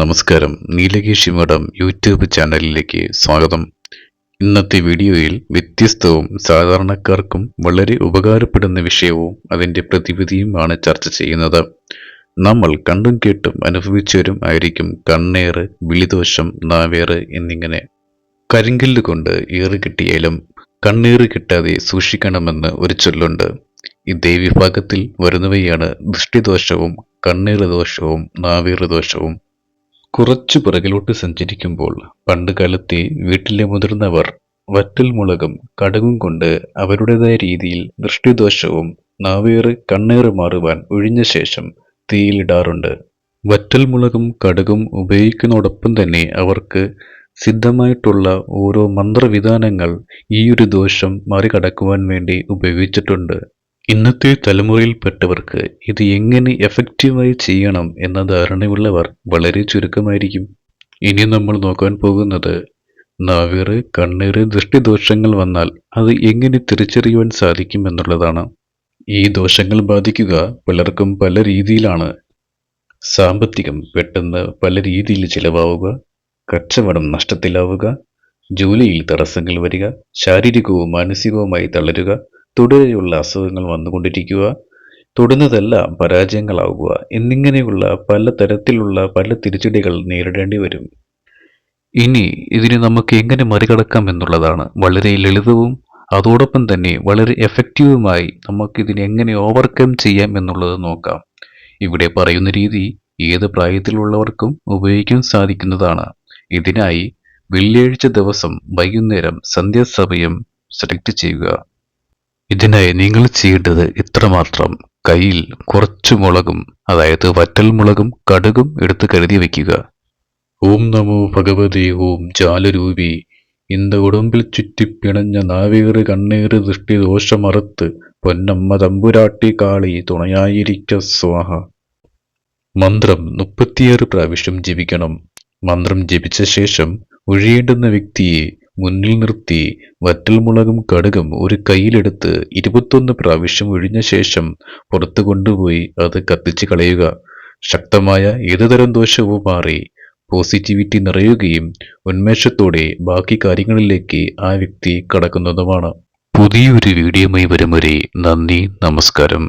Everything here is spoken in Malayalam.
നമസ്കാരം. നീലകേഷി മഠം യൂട്യൂബ് ചാനലിലേക്ക് സ്വാഗതം. ഇന്നത്തെ വീഡിയോയിൽ വ്യത്യസ്തവും സാധാരണക്കാർക്കും വളരെ ഉപകാരപ്പെടുന്ന വിഷയവും അതിന്റെ പ്രതിവിധിയുമാണ് ചർച്ച ചെയ്യുന്നത്. നമ്മൾ കണ്ടും കേട്ടും അനുഭവിച്ചവരും ആയിരിക്കും കണ്ണേറ് വിളിദോഷം നാവേറ് എന്നിങ്ങനെ കരിങ്കല്ല് കൊണ്ട് ഏറ് കിട്ടിയാലും കണ്ണീറ് കിട്ടാതെ സൂക്ഷിക്കണമെന്ന് ഒരു ചൊല്ലുണ്ട്. ഇതേ വിഭാഗത്തിൽ വരുന്നവയാണ് ദൃഷ്ടിദോഷവും കണ്ണീറ് ദോഷവും നാവീറ് ദോഷവും. കുറച്ചു പിറകിലോട്ട് സഞ്ചരിക്കുമ്പോൾ പണ്ട് കാലത്തെ വീട്ടിലെ മുതിർന്നവർ വറ്റൽമുളകും കടുകും കൊണ്ട് അവരുടേതായ രീതിയിൽ ദൃഷ്ടിദോഷവും നാവേറ് കണ്ണേറ് മാറുവാൻ ഒഴിഞ്ഞ ശേഷം തീയിലിടാറുണ്ട് വറ്റൽ മുളകും കടുകും ഉപയോഗിക്കുന്നതോടൊപ്പം തന്നെ അവർക്ക് സിദ്ധമായിട്ടുള്ള ഓരോ മന്ത്രവിധാനങ്ങൾ ഈയൊരു ദോഷം മറികടക്കുവാൻ വേണ്ടി ഉപയോഗിച്ചിട്ടുണ്ട്. ഇന്നത്തെ തലമുറയിൽപ്പെട്ടവർക്ക് ഇത് എങ്ങനെ എഫക്റ്റീവായി ചെയ്യണം എന്ന ധാരണയുള്ളവർ വളരെ ചുരുക്കമായിരിക്കും. ഇനി നമ്മൾ നോക്കാൻ പോകുന്നത് നാവീറ് കണ്ണീറ് ദൃഷ്ടിദോഷങ്ങൾ വന്നാൽ അത് എങ്ങനെ തിരിച്ചറിയുവാൻ സാധിക്കും എന്നുള്ളതാണ്. ഈ ദോഷങ്ങൾ ബാധിക്കുക പലർക്കും പല രീതിയിലാണ്. സാമ്പത്തികം പെട്ടെന്ന് പല രീതിയിൽ ചിലവാവുക കച്ചവടം നഷ്ടത്തിലാവുക ജോലിയിൽ തടസ്സങ്ങൾ വരിക ശാരീരികവും മാനസികവുമായി തളരുക തുടരെയുള്ള അസുഖങ്ങൾ വന്നുകൊണ്ടിരിക്കുക തൊടുന്നതെല്ലാം പരാജയങ്ങളാവുക എന്നിങ്ങനെയുള്ള പല തരത്തിലുള്ള പല തിരിച്ചടികൾ നേരിടേണ്ടി വരും. ഇനി ഇതിനെ നമുക്ക് എങ്ങനെ മറികടക്കാം എന്നുള്ളതാണ് വളരെ ലളിതവും അതോടൊപ്പം തന്നെ വളരെ എഫക്റ്റീവുമായി നമുക്കിതിനെ എങ്ങനെ ഓവർകം ചെയ്യാം എന്നുള്ളത് നോക്കാം. ഇവിടെ പറയുന്ന രീതി ഏത് പ്രായത്തിലുള്ളവർക്കും ഉപയോഗിക്കാൻ സാധിക്കുന്നതാണ്. ഇതിനായി വെള്ളിയാഴ്ച ദിവസം വൈകുന്നേരം സന്ധ്യാസമയം സെലക്ട് ചെയ്യുക. ഇതിനായി നിങ്ങൾ ചെയ്യേണ്ടത് ഇത്രമാത്രം കയ്യിൽ കുറച്ച് മുളകും അതായത് വറ്റൽ മുളകും കടുകും എടുത്ത് കരുതി വയ്ക്കുക. ഓം നമോ ഭഗവതി ഓം ജാലരൂപി. ഇന്ത ഉടമ്പിൽ ചുറ്റിപ്പിണഞ്ഞ നാവേറ് കണ്ണേറ് ദൃഷ്ടി ദോഷമറുത്ത് പൊന്നമ്മ തമ്പുരാട്ടി കാളി തുണയായിരിക്ക സ്വാഹ. മന്ത്രം മുപ്പത്തിയാറ് പ്രാവശ്യം ജപിക്കണം. മന്ത്രം ജപിച്ച ശേഷം ഒഴിയേണ്ടുന്ന വ്യക്തിയെ മുന്നിൽ നിർത്തി വറ്റൽമുളകും കടുകും ഒരു കയ്യിലെടുത്ത് ഇരുപത്തൊന്ന് പ്രാവശ്യം ഒഴിഞ്ഞ ശേഷം പുറത്തു കൊണ്ടുപോയി അത് കത്തിച്ച് കളയുക. ശക്തമായ ഏതുതരം ദോഷവും മാറി പോസിറ്റിവിറ്റി നിറയുകയും ഉന്മേഷത്തോടെ ബാക്കി കാര്യങ്ങളിലേക്ക് ആ വ്യക്തി കടക്കുന്നതുമാണ്. പുതിയൊരു വീഡിയോയുമായി വരും വരെ നന്ദി നമസ്കാരം.